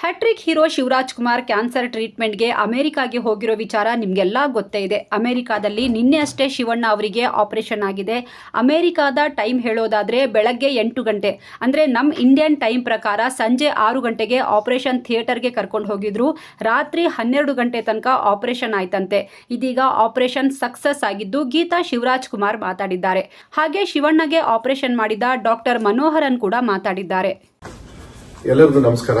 Hat-trick hero Shivaraj Kumar cancer ಟ್ರೀಟ್ಮೆಂಟ್ಗೆ ಅಮೆರಿಕಾಗೆ ಹೋಗಿರೋ ವಿಚಾರ ನಿಮಗೆಲ್ಲ ಗೊತ್ತೇ ಇದೆ. ಅಮೆರಿಕಾದಲ್ಲಿ ನಿನ್ನೆ ಅಷ್ಟೇ ಶಿವಣ್ಣ ಅವರಿಗೆ ಆಪರೇಷನ್ ಆಗಿದೆ. ಅಮೆರಿಕಾದ ಟೈಮ್ ಹೇಳೋದಾದರೆ ಬೆಳಗ್ಗೆ ಎಂಟು ಗಂಟೆ. ಅಂದರೆ ನಮ್ಮ ಇಂಡಿಯನ್ ಟೈಮ್ ಪ್ರಕಾರ ಸಂಜೆ ಆರು ಗಂಟೆಗೆ ಆಪರೇಷನ್ ಥಿಯೇಟರ್ಗೆ ಕರ್ಕೊಂಡು ಹೋಗಿದ್ರು. ರಾತ್ರಿ ಹನ್ನೆರಡು ಗಂಟೆ ತನಕ ಆಪರೇಷನ್ ಆಯ್ತಂತೆ. ಇದೀಗ ಆಪರೇಷನ್ ಸಕ್ಸಸ್ ಆಗಿದ್ದು ಗೀತಾ ಶಿವರಾಜ್ ಕುಮಾರ್ ಮಾತಾಡಿದ್ದಾರೆ. ಹಾಗೆ ಶಿವಣ್ಣಗೆ ಆಪರೇಷನ್ ಮಾಡಿದ ಡಾಕ್ಟರ್ ಮನೋಹರನ್ ಕೂಡ ಮಾತಾಡಿದ್ದಾರೆ. ಎಲ್ಲರಿಗೂ ನಮಸ್ಕಾರ.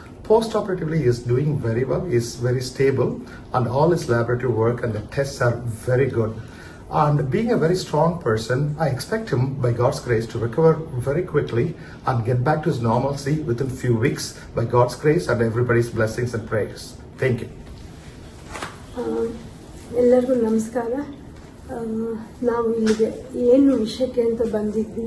Post-operatively, he is doing very well. He is very stable, and all his laboratory work and the tests are very good. And being a very strong person, I expect him, by God's grace, to recover very quickly and get back to his normalcy within few weeks, by God's grace and everybody's blessings and prayers. Thank you. ಆ, ಎಲ್ಲರಿಗೂ ನಮಸ್ಕಾರ ಆ, ನಾವು ಇಲ್ಲಿಗೆ ಏನು ವಿಷಯಕ್ಕೆ ಅಂತ ಬಂದಿದ್ವಿ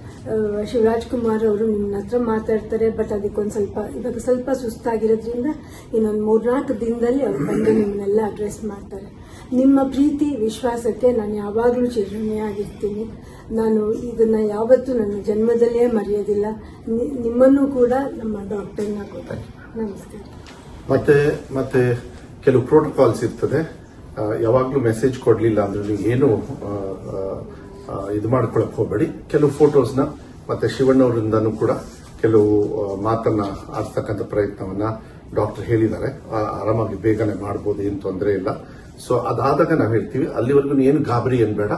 ಶಿವರಾಜ್ ಕುಮಾರ್ ಅವರು ನಿಮ್ಮ ಹತ್ರ ಮಾತಾಡ್ತಾರೆ ಬಟ್ ಅದಕ್ಕೊಂದು ಸ್ವಲ್ಪ, ಇವಾಗ ಸ್ವಲ್ಪ ಸುಸ್ತಾಗಿರೋದ್ರಿಂದ ಇನ್ನೊಂದು ಮೂರ್ನಾಲ್ಕು ದಿನದಲ್ಲಿ ಅವ್ರು ಬಂದು ನಿಮ್ಮನ್ನೆಲ್ಲ ಅಡ್ರೆಸ್ ಮಾಡ್ತಾರೆ. ನಿಮ್ಮ ಪ್ರೀತಿ, ವಿಶ್ವಾಸಕ್ಕೆ ನಾನು ಯಾವಾಗಲೂ ಚಿರಋಣಿಯಾಗಿರ್ತೀನಿ ನಾನು ಇದನ್ನ ಯಾವತ್ತೂ ನನ್ನ ಜನ್ಮದಲ್ಲೇ ಮರೆಯೋದಿಲ್ಲ. ನಿಮ್ಮನ್ನು ಕೂಡ ನಮ್ಮ ಡಾಕ್ಟರ್ನ ಕೂಡ ನಮಸ್ಕಾರ. ಮತ್ತೆ ಮತ್ತೆ ಕೆಲವು ಪ್ರೋಟೋಕಾಲ್ಸ್ ಇರ್ತದೆ. ಯಾವಾಗಲೂ ಮೆಸೇಜ್ ಕೊಡ್ಲಿಲ್ಲ ಅಂದ್ರೆ ಏನು ಇದು ಮಾಡ್ಕೊಳಕ್ ಹೋಗ್ಬೇಡಿ. ಕೆಲವು ಫೋಟೋಸ್ನ ಮತ್ತೆ ಶಿವಣ್ಣವರಿಂದನೂ ಕೂಡ ಕೆಲವು ಮಾತನ್ನ ಆಡ್ತಕ್ಕಂಥ ಪ್ರಯತ್ನವನ್ನ ಡಾಕ್ಟರ್ ಹೇಳಿದ್ದಾರೆ. ಆರಾಮಾಗಿ ಬೇಗನೆ ಮಾಡಬಹುದು ಏನು ತೊಂದರೆ ಇಲ್ಲ. ಸೊ ಅದಾದಾಗ ನಾವು ಹೇಳ್ತೀವಿ, ಅಲ್ಲಿವರೆಗೂ ಏನು ಗಾಬರಿ ಏನು ಬೇಡ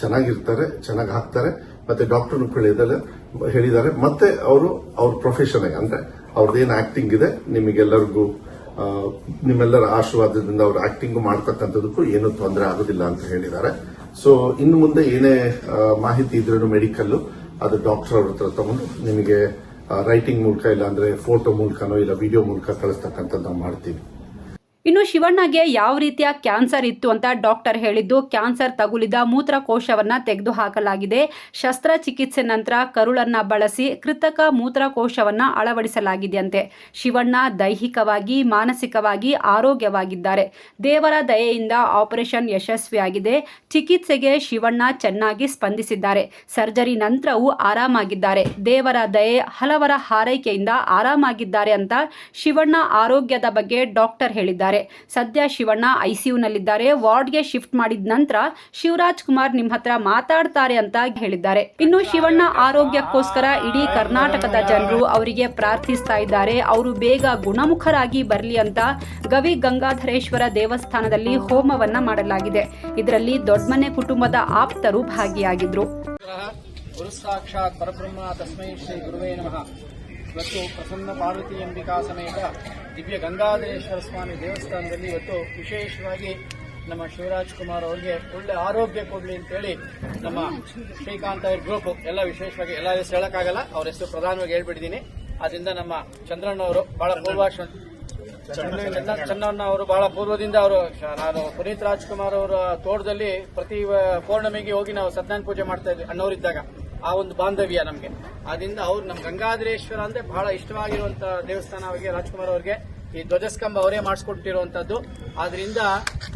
ಚೆನ್ನಾಗಿರ್ತಾರೆ, ಚೆನ್ನಾಗಿ ಹಾಕ್ತಾರೆ. ಮತ್ತೆ ಡಾಕ್ಟರ್ ಹೇಳಿದ್ದಾರೆ ಹೇಳಿದ್ದಾರೆ. ಮತ್ತೆ ಅವರು, ಅವ್ರ ಪ್ರೊಫೆಷನ್ ಅಂದ್ರೆ ಅವ್ರದ್ದೇನು ಆಕ್ಟಿಂಗ್ ಇದೆ, ನಿಮಗೆಲ್ಲರಿಗೂ ನಿಮ್ಮೆಲ್ಲರ ಆಶೀರ್ವಾದದಿಂದ ಅವರು ಆಕ್ಟಿಂಗ್ ಮಾಡ್ತಕ್ಕಂಥದಕ್ಕೂ ಏನು ತೊಂದರೆ ಆಗೋದಿಲ್ಲ ಅಂತ ಹೇಳಿದ್ದಾರೆ. ಸೊ ಇನ್ನು ಮುಂದೆ ಏನೇ ಮಾಹಿತಿ ಇದ್ರೂ ಮೆಡಿಕಲ್ ಅದು ಡಾಕ್ಟರ್ ಅವ್ರ ಹತ್ರ ತಗೊಂಡು ನಿಮಗೆ ರೈಟಿಂಗ್ ಮೂಲಕ ಇಲ್ಲ ಅಂದ್ರೆ ಫೋಟೋ ಮೂಲಕನೋ ಇಲ್ಲ ವಿಡಿಯೋ ಮೂಲಕ ಕಳಿಸ್ತಕ್ಕಂಥದ್ದು ನಾವು ಮಾಡ್ತೀವಿ. ಇನ್ನು ಶಿವಣ್ಣಗೆ ಯಾವ ರೀತಿಯ ಕ್ಯಾನ್ಸರ್ ಇತ್ತು ಅಂತ ಡಾಕ್ಟರ್ ಹೇಳಿದ್ದು, ಕ್ಯಾನ್ಸರ್ ತಗುಲಿದ ಮೂತ್ರಕೋಶವನ್ನ ತೆಗೆದು ಹಾಕಲಾಗಿದೆ ಶಸ್ತ್ರಚಿಕಿತ್ಸೆ ನಂತರ ಕರುಳನ್ನ ಬಳಸಿ ಕೃತಕ ಮೂತ್ರಕೋಶವನ್ನ ಅಳವಡಿಸಲಾಗಿದೆಯಂತೆ. ಶಿವಣ್ಣ ದೈಹಿಕವಾಗಿ, ಮಾನಸಿಕವಾಗಿ ಆರೋಗ್ಯವಾಗಿದ್ದಾರೆ. ದೇವರ ದಯೆಯಿಂದ ಆಪರೇಷನ್ ಯಶಸ್ವಿಯಾಗಿದೆ. ಚಿಕಿತ್ಸೆಗೆ ಶಿವಣ್ಣ ಚೆನ್ನಾಗಿ ಸ್ಪಂದಿಸಿದ್ದಾರೆ. ಸರ್ಜರಿ ನಂತರವೂ ಆರಾಮಾಗಿದ್ದಾರೆ. ದೇವರ ದಯೆ ಹಲವರ ಹಾರೈಕೆಯಿಂದ ಆರಾಮಾಗಿದ್ದಾರೆ ಅಂತ ಶಿವಣ್ಣ ಆರೋಗ್ಯದ ಬಗ್ಗೆ ಡಾಕ್ಟರ್ ಹೇಳಿದ್ದಾರೆ. ಸದ್ಯ ಶಿವಣ್ಣ ಐಸಿಯುನಲ್ಲಿದ್ದಾರೆ. ವಾರ್ಡ್ಗೆ ಶಿಫ್ಟ್ ಮಾಡಿದ ನಂತರ ಶಿವರಾಜ್ ಕುಮಾರ್ ನಿಮ್ಮ ಹತ್ರ ಮಾತಾಡ್ತಾರೆ ಅಂತ ಹೇಳಿದ್ದಾರೆ. ಇನ್ನು ಶಿವಣ್ಣ ಆರೋಗ್ಯಕ್ಕೋಸ್ಕರ ಇಡೀ ಕರ್ನಾಟಕದ ಜನರು ಅವರಿಗೆ ಪ್ರಾರ್ಥಿಸ್ತಾ ಇದ್ದಾರೆ. ಅವರು ಬೇಗ ಗುಣಮುಖರಾಗಿ ಬರಲಿ ಅಂತ ಗವಿ ಗಂಗಾಧರೇಶ್ವರ ದೇವಸ್ಥಾನದಲ್ಲಿ ಹೋಮವನ್ನ ಮಾಡಲಾಗಿದೆ. ಇದರಲ್ಲಿ ದೊಡ್ಡಮನೆ ಕುಟುಂಬದ ಆಪ್ತರು ಭಾಗಿಯಾಗಿದ್ರು. ಗುರುಸಾಕ್ಷಾತ್ ಪರಬ್ರಹ್ಮ ತಸ್ಮೈ ಶ್ರೀ ಗುರುವೇ ನಮಃ. ಇವತ್ತು ಪ್ರಸನ್ನ ಪಾರ್ವತಿ ಅಂಬಿಕಾ ಸಮೇತ ದಿವ್ಯ ಗಂಗಾಧರೇಶ್ವರ ಸ್ವಾಮಿ ದೇವಸ್ಥಾನದಲ್ಲಿ ಇವತ್ತು ವಿಶೇಷವಾಗಿ ನಮ್ಮ ಶಿವರಾಜ್ ಕುಮಾರ್ ಅವರಿಗೆ ಒಳ್ಳೆ ಆರೋಗ್ಯ ಕೊಡ್ಲಿ ಅಂತೇಳಿ ನಮ್ಮ ಶ್ರೀಕಾಂತ್ ಅವ್ರ ಗ್ರೂಪ್ ಎಲ್ಲ ವಿಶೇಷವಾಗಿ ಎಲ್ಲ ಹೆಸರು ಹೇಳಕ್ಕಾಗಲ್ಲ. ಅವ್ರ ಹೆಸರು ಪ್ರಧಾನವಾಗಿ ಹೇಳ್ಬಿಟ್ಟಿದ್ದೀನಿ. ಅದರಿಂದ ನಮ್ಮ ಚಂದ್ರಣ್ಣ ಅವರು ಬಹಳ ಪೂರ್ವಾಶ ಚಂದ್ರ- ಚಂದ್ರಣ್ಣ ಅವರು ಬಹಳ ಪೂರ್ವದಿಂದ ಅವರು ನಾನು ಪುನೀತ್ ರಾಜ್ಕುಮಾರ್ ಅವರ ತೋಟದಲ್ಲಿ ಪ್ರತಿ ಪೌರ್ಣಮಿಗೆ ಹೋಗಿ ನಾವು ಸತ್ಯನಾರಾಯಣ ಪೂಜೆ ಮಾಡ್ತಾ ಇದ್ವಿ, ಅಣ್ಣವರಿದ್ದಾಗ. ಆ ಒಂದು ಬಾಂಧವ್ಯ ನಮಗೆ. ಅದರಿಂದ ಅವ್ರು ನಮ್ಮ ಗಂಗಾಧರೇಶ್ವರ ಅಂದ್ರೆ ಬಹಳ ಇಷ್ಟವಾಗಿರುವಂತ ದೇವಸ್ಥಾನ ಅವರಿಗೆ, ರಾಜ್ಕುಮಾರ್ ಅವರಿಗೆ ಈ ಧ್ವಜಸ್ಕಂಬ ಅವರೇ ಮಾಡಿಸ್ಕೊಟ್ಟಿರುವಂತದ್ದು. ಆದ್ರಿಂದ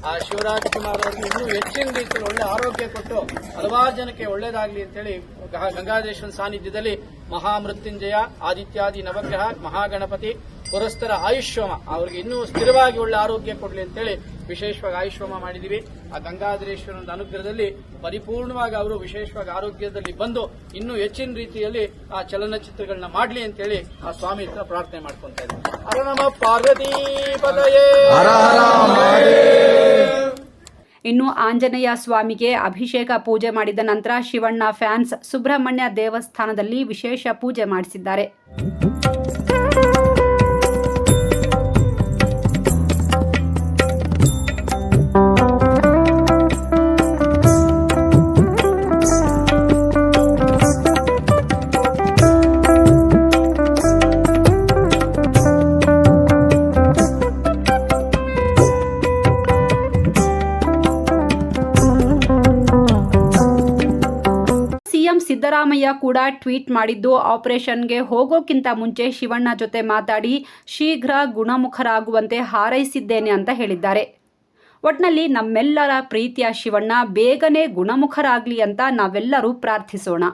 ಆ ಶಿವರಾಜ್ ಕುಮಾರ್ ಅವರಿಗೆ ಇನ್ನೂ ಹೆಚ್ಚಿನ ರೀತಿಯಲ್ಲಿ ಒಳ್ಳೆ ಆರೋಗ್ಯ ಕೊಟ್ಟು ಹಲವಾರು ಜನಕ್ಕೆ ಒಳ್ಳೇದಾಗ್ಲಿ ಅಂತೇಳಿ ಹೇಳಿ ಗಂಗಾಧರೇಶ್ವರನ ಸಾನ್ನಿಧ್ಯದಲ್ಲಿ ಮಹಾಮೃತ್ಯುಂಜಯ, ಆದಿತ್ಯಾದಿ ನವಗ್ರಹ, ಮಹಾಗಣಪತಿ, ಪುರಸ್ತರ ಆಯುಷ್ಯಮ, ಅವ್ರಿಗೆ ಇನ್ನೂ ಸ್ಥಿರವಾಗಿ ಒಳ್ಳೆ ಆರೋಗ್ಯ ಕೊಡ್ಲಿ ಅಂತೇಳಿ ವಿಶೇಷವಾಗಿ ಆಯುಷ್ಮ ಮಾಡಿದೀವಿ ಆ ಗಂಗಾಧರೇಶ್ವರನ ಅನುಗ್ರಹದಲ್ಲಿ ಪರಿಪೂರ್ಣವಾಗಿ ಅವರು ವಿಶೇಷವಾಗಿ ಆರೋಗ್ಯದಲ್ಲಿ ಬಂದು ಇನ್ನೂ ಹೆಚ್ಚಿನ ರೀತಿಯಲ್ಲಿ ಆ ಚಲನಚಿತ್ರಗಳನ್ನ ಮಾಡಲಿ ಅಂತೇಳಿ ಆ ಸ್ವಾಮಿ ಹತ್ರ ಪ್ರಾರ್ಥನೆ ಮಾಡ್ಕೊಂತ ಇದ್ದೀವಿ ಹರ ನಮ ಪಾರ್ವತಿ ಪದಯೇ. ಇನ್ನು ಆಂಜನೇಯ ಸ್ವಾಮಿಗೆ ಅಭಿಷೇಕ ಪೂಜೆ ಮಾಡಿದ ನಂತರ ಶಿವಣ್ಣ ಫ್ಯಾನ್ಸ್ ಸುಬ್ರಹ್ಮಣ್ಯ ದೇವಸ್ಥಾನದಲ್ಲಿ ವಿಶೇಷ ಪೂಜೆ ಮಾಡಿಸಿದ್ದಾರೆ. ಸಿದ್ದರಾಮಯ್ಯ ಕೂಡ ಟ್ವೀಟ್ ಮಾಡಿದ್ದು, ಆಪರೇಷನ್ಗೆ ಹೋಗೋಕ್ಕಿಂತ ಮುಂಚೆ ಶಿವಣ್ಣ ಜೊತೆ ಮಾತಾಡಿ ಶೀಘ್ರ ಗುಣಮುಖರಾಗುವಂತೆ ಹಾರೈಸಿದ್ದೇನೆ ಅಂತ ಹೇಳಿದ್ದಾರೆ. ಒಟ್ನಲ್ಲಿ ನಮ್ಮೆಲ್ಲರ ಪ್ರೀತಿಯ ಶಿವಣ್ಣ, ಬೇಗನೆ ಗುಣಮುಖರಾಗ್ಲಿ ಅಂತ ನಾವೆಲ್ಲರೂ ಪ್ರಾರ್ಥಿಸೋಣ.